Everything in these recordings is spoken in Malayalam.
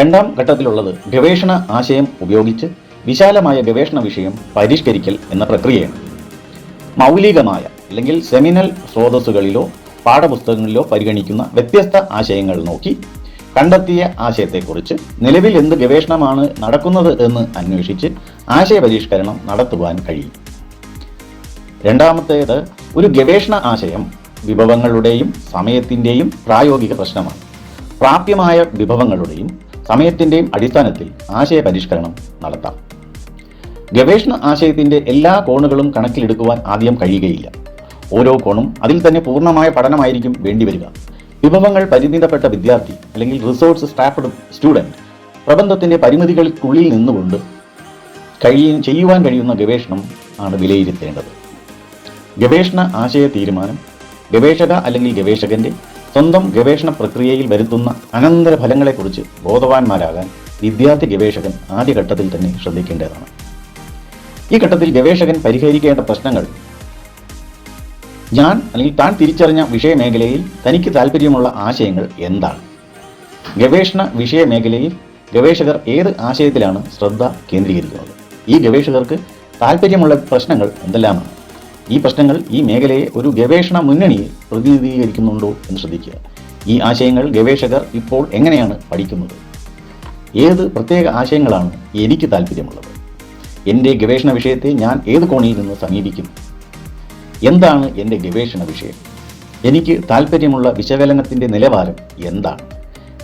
രണ്ടാം ഘട്ടത്തിലുള്ളത് ഗവേഷണ ആശയം ഉപയോഗിച്ച് വിശാലമായ ഗവേഷണ വിഷയം പരിഷ്കരിക്കൽ എന്ന പ്രക്രിയയാണ്. മൗലികമായ അല്ലെങ്കിൽ സെമിനൽ സ്രോതസ്സുകളിലോ പാഠപുസ്തകങ്ങളിലോ പരിഗണിക്കുന്ന വ്യത്യസ്ത ആശയങ്ങൾ നോക്കി കണ്ടെത്തിയ ആശയത്തെക്കുറിച്ച് നിലവിൽ എന്ത് ഗവേഷണമാണ് നടക്കുന്നത് എന്ന് അന്വേഷിച്ച് ആശയപരിഷ്കരണം നടത്തുവാൻ കഴിയും. രണ്ടാമത്തേത് ഒരു ഗവേഷണ ആശയം വിഭവങ്ങളുടെയും സമയത്തിന്റെയും പ്രായോഗിക പ്രശ്നമാണ്. പ്രാപ്യമായ വിഭവങ്ങളുടെയും സമയത്തിന്റെയും അടിസ്ഥാനത്തിൽ ആശയപരിഷ്കരണം നടത്താം. ഗവേഷണ ആശയത്തിന്റെ എല്ലാ കോണുകളും കണക്കിലെടുക്കുവാൻ ആദ്യം കഴിയുകയില്ല. ഓരോ കോണും അതിൽ തന്നെ പൂർണമായ പഠനമായിരിക്കും വേണ്ടിവരിക. വിഭവങ്ങൾ പരിമിതപ്പെട്ട വിദ്യാർത്ഥി അല്ലെങ്കിൽ റിസോഴ്സ് സ്റ്റാഫ്ഡ് സ്റ്റുഡന്റ് പ്രബന്ധത്തിന്റെ പരിമിതികൾക്കുള്ളിൽ നിന്നുകൊണ്ട് കഴിയ ചെയ്യുവാൻ കഴിയുന്ന ഗവേഷണം ആണ് വിലയിരുത്തേണ്ടത്. ഗവേഷണ ആശയ തീരുമാനം ഗവേഷക അല്ലെങ്കിൽ ഗവേഷകന്റെ സ്വന്തം ഗവേഷണ പ്രക്രിയയിൽ വരുത്തുന്ന അനന്തര ഫലങ്ങളെക്കുറിച്ച് ബോധവാന്മാരാകാൻ വിദ്യാർത്ഥി ഗവേഷകൻ ആദ്യഘട്ടത്തിൽ തന്നെ ശ്രദ്ധിക്കേണ്ടതാണ്. ഈ ഘട്ടത്തിൽ ഗവേഷകൻ പരിഹരിക്കേണ്ട പ്രശ്നങ്ങൾ. ഞാൻ അല്ലെങ്കിൽ താൻ തിരിച്ചറിഞ്ഞ വിഷയമേഖലയിൽ തനിക്ക് താല്പര്യമുള്ള ആശയങ്ങൾ എന്താണ്? ഗവേഷണ വിഷയമേഖലയിൽ ഗവേഷകർ ഏത് ആശയത്തിലാണ് ശ്രദ്ധ കേന്ദ്രീകരിക്കുന്നത്? ഈ ഗവേഷകർക്ക് താല്പര്യമുള്ള പ്രശ്നങ്ങൾ എന്തെല്ലാമാണ്? ഈ പ്രശ്നങ്ങൾ ഈ മേഖലയെ ഒരു ഗവേഷണ മുന്നണിയെ പ്രതിനിധീകരിക്കുന്നുണ്ടോ എന്ന് ശ്രദ്ധിക്കുക. ഈ ആശയങ്ങൾ ഗവേഷകർ ഇപ്പോൾ എങ്ങനെയാണ് പഠിക്കുന്നത്? ഏത് പ്രത്യേക ആശയങ്ങളാണ് എനിക്ക് താല്പര്യമുള്ളത്? എന്റെ ഗവേഷണ വിഷയത്തെ ഞാൻ ഏത് കോണിയിൽ നിന്ന് സമീപിക്കുന്നു എന്താണ് എന്റെ ഗവേഷണ വിഷയം? എനിക്ക് താല്പര്യമുള്ള വിശകലനത്തിന്റെ നിലവാരം എന്താണ്?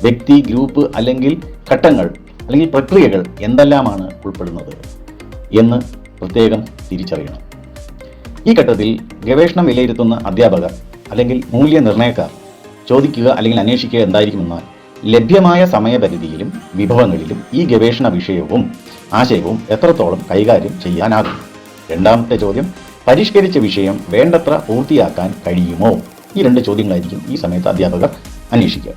വ്യക്തി ഗ്രൂപ്പ് അല്ലെങ്കിൽ ഘട്ടങ്ങൾ അല്ലെങ്കിൽ പ്രക്രിയകൾ എന്തെല്ലാമാണ് ഉൾപ്പെടുന്നത് എന്ന് പ്രത്യേകം തിരിച്ചറിയണം. ഈ ഘട്ടത്തിൽ ഗവേഷണം വിലയിരുത്തുന്ന അധ്യാപകർ അല്ലെങ്കിൽ മൂല്യനിർണയക്കാർ ചോദിക്കുക അല്ലെങ്കിൽ അന്വേഷിക്കുക എന്തായിരിക്കുമെന്നാൽ ലഭ്യമായ സമയപരിധിയിലും വിഭവങ്ങളിലും ഈ ഗവേഷണ വിഷയവും ആശയവും എത്രത്തോളം കൈകാര്യം ചെയ്യാനാകും? രണ്ടാമത്തെ ചോദ്യം പരിഷ്കരിച്ച വിഷയം വേണ്ടത്ര പൂർത്തിയാക്കാൻ കഴിയുമോ? ഈ രണ്ട് ചോദ്യങ്ങളായിരിക്കും ഈ സമയത്ത് അധ്യാപകർ അന്വേഷിക്കുക.